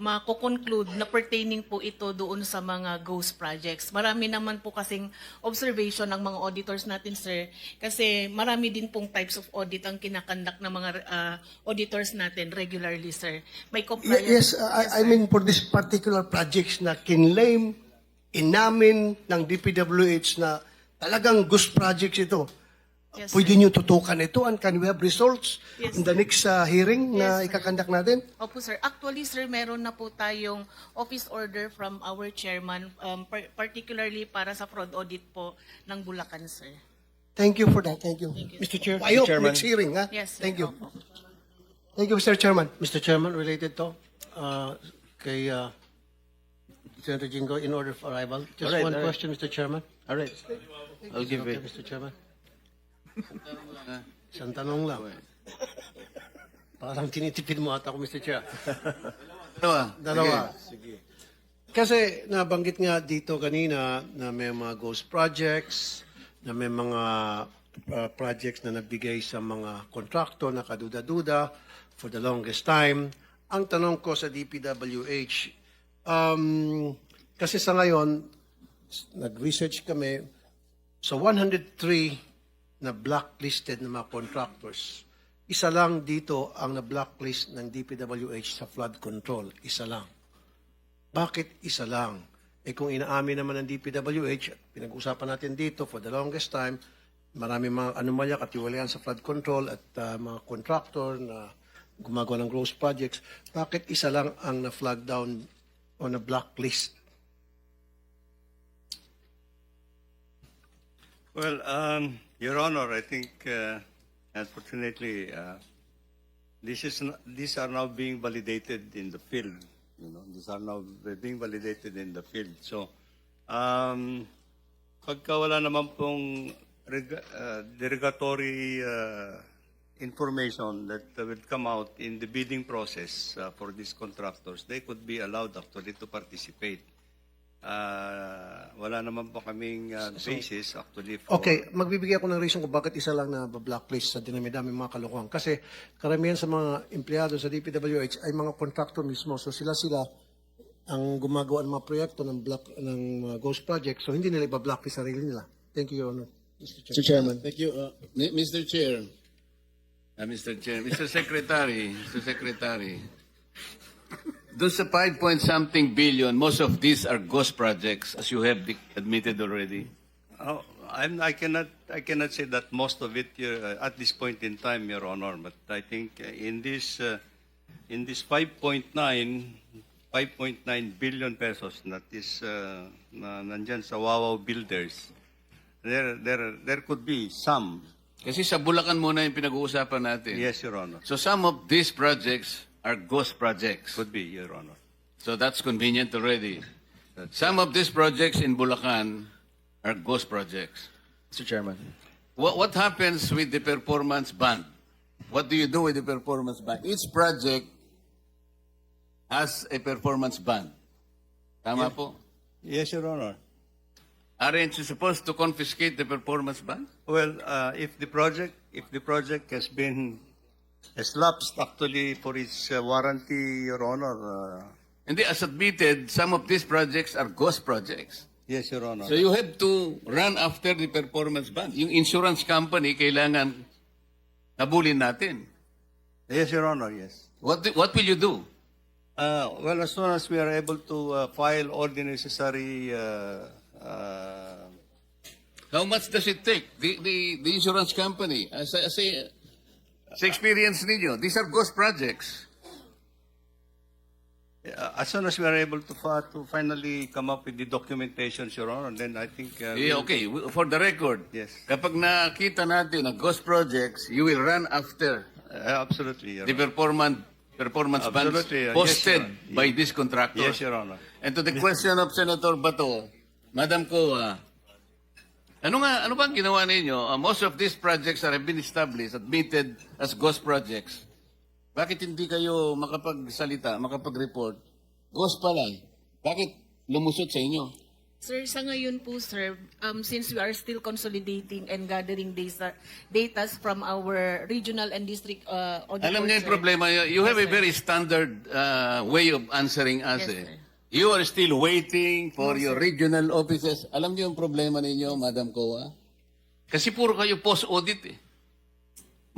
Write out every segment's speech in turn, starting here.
mako-conclude na pertaining po ito doon sa mga ghost projects. Marami naman po kasing observation ng mga auditors natin, sir, kasi marami din pong types of audit ang kinakandak ng mga ah, auditors natin regularly, sir. May compliance. Yes, I, I mean for this particular projects na kinlaim, inamin ng DPWH na talagang ghost projects ito. Yes, Pwede niyo tutukan ito and can we have results Yes, in the next uh, hearing na Yes, sir. ikakandak natin? Opo, sir. Actually, sir, meron na po tayong office order from our chairman, um, par- particularly para sa fraud audit po ng Bulacan, sir. Thank you for that. Thank you. Mr. Chair. Hope Chairman. next hearing, ha? Yes, sir. Thank you. Opo. Thank you, Mr. Chairman. Mr. Chairman, related to, uh, kay uh, Senator Jingo, in order of arrival. Just Alright, one alright. question, Mr. Chairman. All right. I'll give Okay, it. Mr. Chairman. Isang tanong lang. Parang tinitipid mo ata ako, Mr. Chair. Dalawa. Dalawa. Kasi nabanggit nga dito kanina na may mga ghost projects, na may mga uh, projects na nagbigay sa mga kontrakto na kaduda-duda for the longest time. Ang tanong ko sa DPWH, um, kasi sa ngayon, nag-research kami sa 103 na blacklisted na mga contractors. Isa lang dito ang na-blacklist ng DPWH sa flood control. Isa lang. Bakit isa lang? Eh kung inaamin naman ng DPWH, pinag-usapan natin dito for the longest time, marami mga anomalya katiwalayan sa flood control at uh, mga contractor na gumagawa ng gross projects, bakit isa lang ang na-flag down o na-blacklist? Well, um, Your Honor, I think, uh, unfortunately, uh, this is n- these are now being validated in the field. You know, these are now being validated in the field. So, um, pagka wala naman pong reg- uh, derogatory uh, information that will come out in the bidding process uh, for these contractors, they could be allowed actually to participate. Uh, wala naman po kaming uh, basis actually for... Okay, magbibigay ako ng reason kung bakit isa lang na blacklist sa dinami-dami mga kalokohan. Kasi karamihan sa mga empleyado sa DPWH ay mga contractor mismo. So sila-sila ang gumagawa ng mga proyekto ng black ng mga ghost project. So hindi nila iba-blacklist sarili nila. Thank you, Your Honor. Mr. Chairman. Mr. Chairman. Thank you. Uh, Mr. Chair. Uh, Mr. Chair. Mr. Secretary. Mr. Secretary. Doon sa 5 point something billion, most of these are ghost projects, as you have admitted already. Oh, I'm, I cannot I cannot say that most of it uh, at this point in time, Your Honor. But I think uh, in this uh, in this 5.9 5.9 billion pesos that is uh, na nandyan sa Wawaw Builders, there there there could be some. Kasi sa Bulacan muna yung pinag-uusapan natin. Yes, Your Honor. So some of these projects are ghost projects. Could be, Your Honor. So that's convenient already. Some of these projects in Bulacan are ghost projects. Mr. Chairman. What, what happens with the performance band? What do you do with the performance band? Each project has a performance band. Tama po? Yes, Your Honor. Aren't you supposed to confiscate the performance band? Well, uh, if the project if the project has been has lapsed actually for its uh, warranty, Your Honor. Uh, Hindi, as admitted, some of these projects are ghost projects. yes, Your Honor. So you have to run after the performance band. Yung insurance company, kailangan habulin natin. yes, Your Honor. Yes. What, do- what will you do? Uh, well, as soon as we are able to uh, file all the necessary. Uh, uh, How much does it take? The, the, the insurance company, as, I- as, I- sa experience ninyo, these are ghost projects. uh, as soon as we are able to, fa- to finally come up with the documentation, Your Honor, then I think. Uh, Yeah, we'll- okay, for the record, Yes. kapag nakita natin na ghost projects, you will run after Uh, absolutely, Your the Honor. performance performance bands Absolutely, uh, yes, posted Your Honor. by these contractors. Yes, Your Honor. And to the question of Senator Bato, Madam Ko, ah, ano nga, ano bang ginawa ninyo? Ah, most of these projects are been established, admitted as ghost projects. Bakit hindi kayo makapagsalita, makapag-report? Ghost pa lang. Bakit lumusot sa inyo? Sir, sa ngayon po, sir, um, since we are still consolidating and gathering data, data from our regional and district uh, auditors, Alam niyo yung sir. problema, you, you have a very standard uh, way of answering us. Yes, eh. sir. You are still waiting for your regional offices. Alam niyo yung problema ninyo, Madam Kowa? Kasi puro kayo post-audit eh.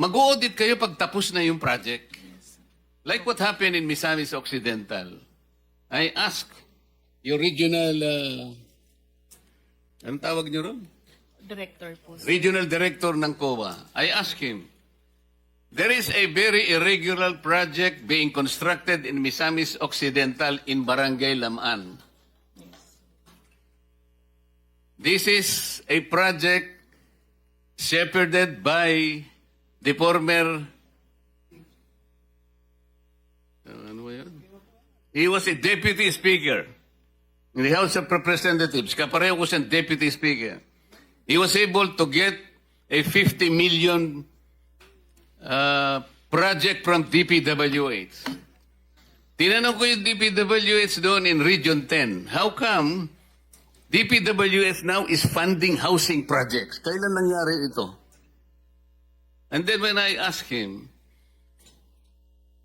Mag-audit kayo pag tapos na yung project. Like what happened in Misamis Occidental. I ask your regional, uh, anong tawag niyo ron? Director po, regional director ng COA, I asked him, there is a very irregular project being constructed in Misamis Occidental in Barangay Laman. This is a project shepherded by the former ano? He was a deputy speaker in the House of Representatives. Kapareho ko siyang deputy speaker. He was able to get a 50 million uh, project from DPWH. Tinanong ko yung DPWH doon in Region 10. How come DPWH now is funding housing projects? Kailan nangyari ito? And then when I asked him,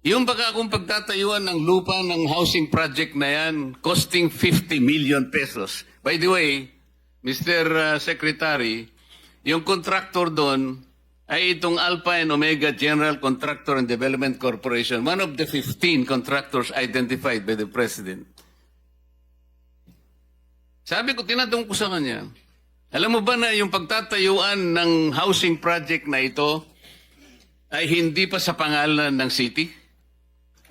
yung baka akong pagtatayuan ng lupa ng housing project na yan, costing 50 million pesos. By the way, Mr. uh, Secretary, yung contractor doon ay itong Alpha and Omega General Contractor and Development Corporation, one of the 15 contractors identified by the President. Sabi ko, tinatanong ko sa kanya, alam mo ba na yung pagtatayuan ng housing project na ito ay hindi pa sa pangalan ng city?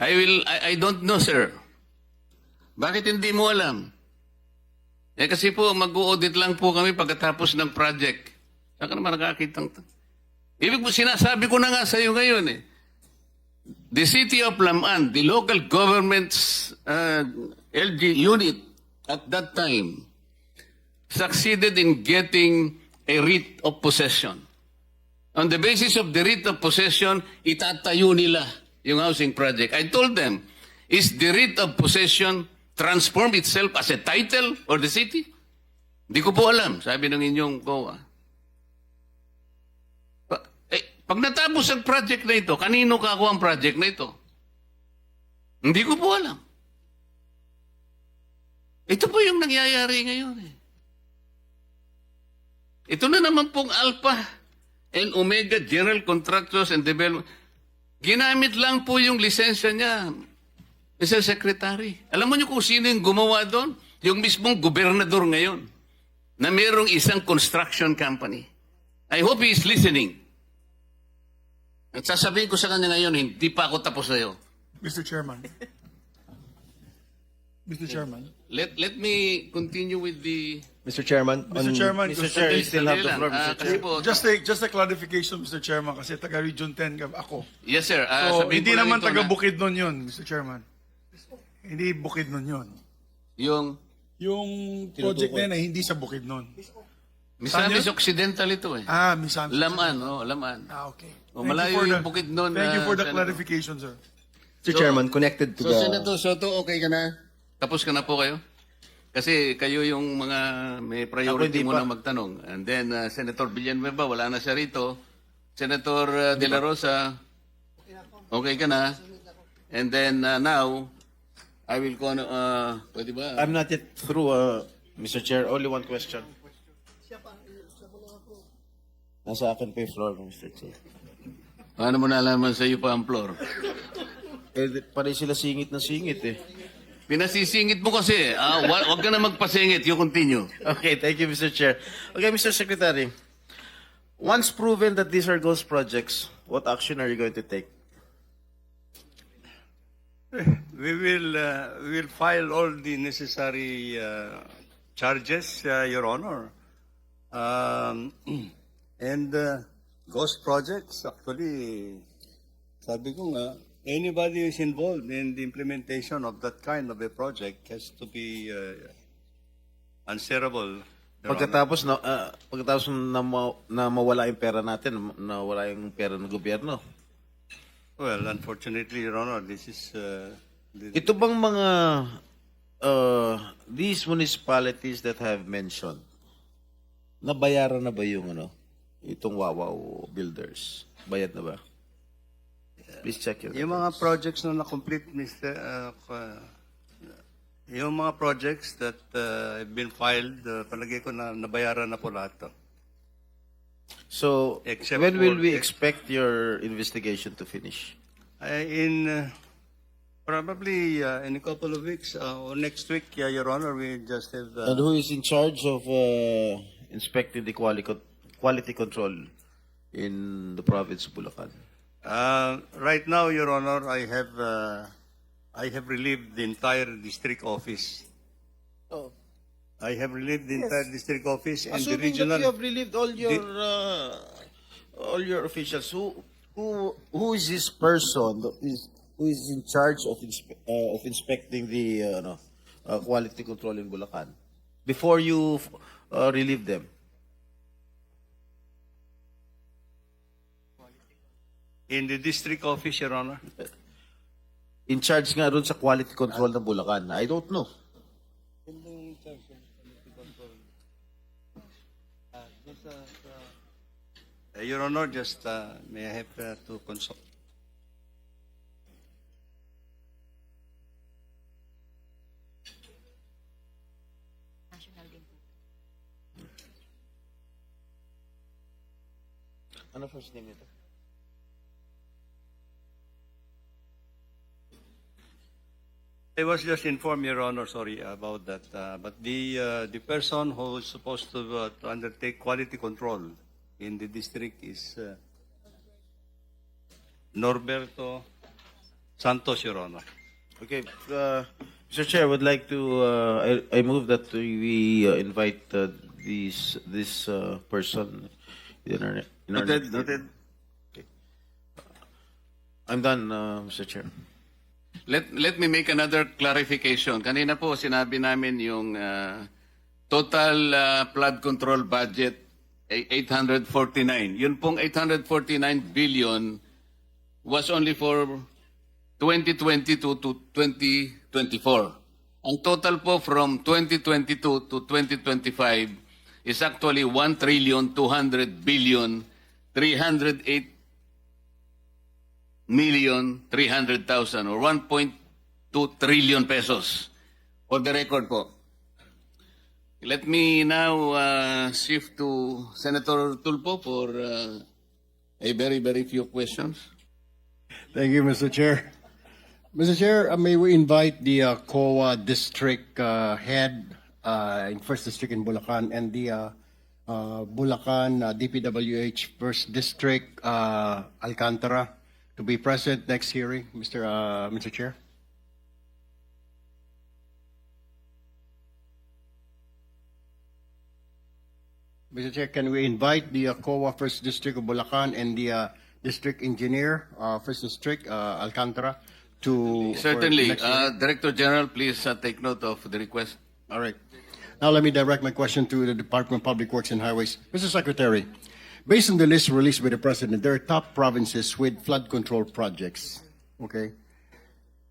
I will, I, I don't know, sir. Bakit hindi mo alam? Eh kasi po, mag-audit lang po kami pagkatapos ng project. Saan ka naman nakakita. Ibig po, sinasabi ko na nga sa iyo ngayon eh. The city of Laman, the local government's uh, LG unit at that time, succeeded in getting a writ of possession. On the basis of the writ of possession, itatayo nila yung housing project. I told them, is the writ of possession transform itself as a title or the city? Hindi ko po alam, sabi ng inyong COA. Pa, eh, pag natapos ang project na ito, kanino ka ang project na ito? Hindi ko po alam. Ito po yung nangyayari ngayon eh. Ito na naman pong Alpha and Omega General Contractors and Development. Ginamit lang po yung lisensya niya, Mr. Secretary. Alam mo niyo kung sino yung gumawa doon? Yung mismong gobernador ngayon na mayroong isang construction company. I hope he is listening. At sasabihin ko sa kanya ngayon, hindi pa ako tapos sa'yo. Mr. Chairman. Mr. Chairman. Let, let me continue with the... Mr. Chairman. Mr. Chairman, Mr. Chair, you still have the floor. Mr. Ah, Chair. kasi po, Just a, just a clarification, Mr. Chairman, kasi taga Region 10 ka- ako. yes sir. Ah, So, sabihin hindi ko lang naman ito taga na- Bukidnon yun, Mr. Chairman. Hindi Bukidnon yun. Yung Yung project na yun ay hindi sa Bukidnon. Misamis Saan Occidental ito eh. Ah, Misan. Laman, oh, laman. Ah, okay. O, Thank malayo you for yung the- Bukidnon, Thank you ah, for the Senator. clarification, sir. Mr. Chairman, connected to So, the... Senator Soto, okay ka na? Tapos ka na po kayo? Kasi kayo yung mga may priority muna pa. magtanong. And then, uh, Senator Villanueva, wala na siya rito. Senator uh, De La Rosa, okay ka na? And then, uh, now, I will con... Uh, pwede ba? I'm not yet through, uh, Mr. Chair. Only one question. Nasa akin pa yung floor, Mr. Chair. Paano mo nalaman sa iyo pa ang floor? Eh, panay sila singit na singit eh. Pinasisingit mo kasi. Ah, wa- wag ka na magpasingit. You continue. Okay, thank you, Mr. Chair. Okay, Mr. Secretary. Once proven that these are ghost projects, what action are you going to take? We will, uh, we will file all the necessary uh, charges, uh, Your Honor. Um, and uh, ghost projects, actually, sabi ko nga, anybody who is involved in the implementation of that kind of a project has to be uh, answerable. Your. Pagkatapos na ah, pagkatapos na, ma- na mawala yung pera natin, na wala yung pera ng gobyerno. Well, unfortunately, Your Honor, this is... Uh, the- Ito bang mga uh, these municipalities that have mentioned, nabayaran na ba yung ano, itong Wawaw builders? Bayad na ba? Please check your Yung mga projects na na-complete, Mr. Uh, uh, yung mga projects that uh, have been filed, uh, palagay ko na nabayaran na po lahat to. So, Except when will for- we expect your investigation to finish? Uh, in uh, probably uh, in a couple of weeks uh, or next week, yeah, Your Honor, we just have. Uh, And who is in charge of uh, inspecting the quality quality control in the province of Bulacan? Uh, right now, Your Honor, I have uh, I have relieved the entire district office. Oh. I have relieved the entire district office and the Assuming regional. that you have relieved all your uh, all your officials, who who who is this person that is who is in charge of inspe- uh, of inspecting the uh, ano, uh, quality control in Bulacan before you uh, relieve them? In the district office, Your Honor. In charge nga ron sa quality control ng Bulacan. I don't know. Uh, Your Honor, just uh, may I have uh, to consult. Ano first name nito? I was just informed, Your Honor, sorry about that. Uh, but the uh, the person who is supposed to, uh, to undertake quality control in the district is uh, Norberto Santos, Your Honor. Okay, uh, Mr. Chair, I would like to, uh, I, I move that we uh, invite uh, this, this uh, person in our, in our Noted, next- noted. I'm done, uh, Mr. Chair. Let, let me make another clarification. Kanina po sinabi namin yung uh, total uh, flood control budget ay 849. Yun pong 849 billion was only for 2022 to 2024. Ang total po from 2022 to 2025 is actually 1 trillion 200 billion 308 million 300,000 or 1.2 trillion pesos. For the record po. Let me now uh, shift to Senator Tulpo for uh, a very, very few questions. Thank you, Mr. Chair. Mr. Chair, uh, may we invite the uh, COA district uh, head uh, in First District in Bulacan and the uh, uh, Bulacan uh, DPWH First District uh, Alcantara to be present next hearing, Mr. Uh, Mr. Chair. Mr. Chair, can we invite the uh, COA First District of Bulacan and the uh, District Engineer, uh, First District, uh, Alcantara, to... for Certainly. hearing? Uh, Director General, please uh, take note of the request. All right. Now let me direct my question to the Department of Public Works and Highways. Mr. Secretary, based on the list released by the President, there are top provinces with flood control projects. Okay?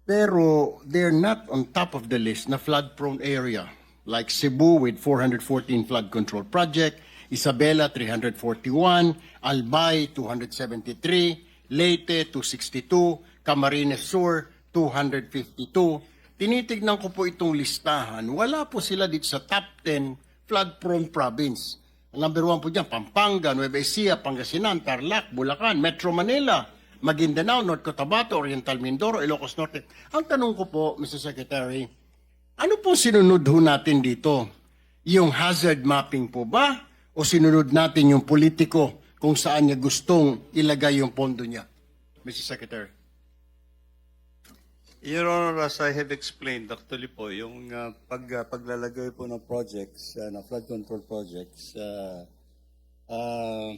Pero they're not on top of the list na flood-prone area. Like Cebu with 414 flood control project, Isabela 341, Albay 273, Leyte 262, Camarines Sur 252. Tinitignan ko po itong listahan. Wala po sila dito sa top 10 flood-prone province. Number one po dyan, Pampanga, Nueva Ecija, Pangasinan, Tarlac, Bulacan, Metro Manila, Maguindanao, North Cotabato, Oriental Mindoro, Ilocos Norte. Ang tanong ko po, Mr. Secretary, ano po sinunod ho natin dito? Yung hazard mapping po ba? O sinunod natin yung politiko kung saan niya gustong ilagay yung pondo niya? Mr. Secretary. Your Honor, as I have explained, actually po, yung uh, pag, uh, paglalagay po ng projects, uh, na flood control projects, uh, uh,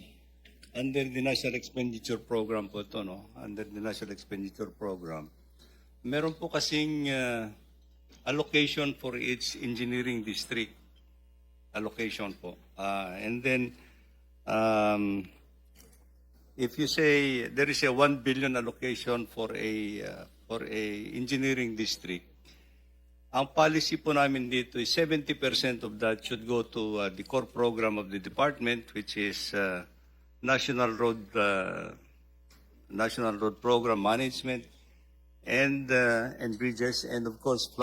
under the National Expenditure Program po ito, no? Under the National Expenditure Program. Meron po kasing uh, allocation for each engineering district. Allocation po. Uh, and then, um, if you say there is a 1 billion allocation for a uh, for a engineering district ang policy po namin dito is 70% of that should go to uh, the core program of the department, which is uh, National Road uh, National Road Program Management and uh, and bridges, and of course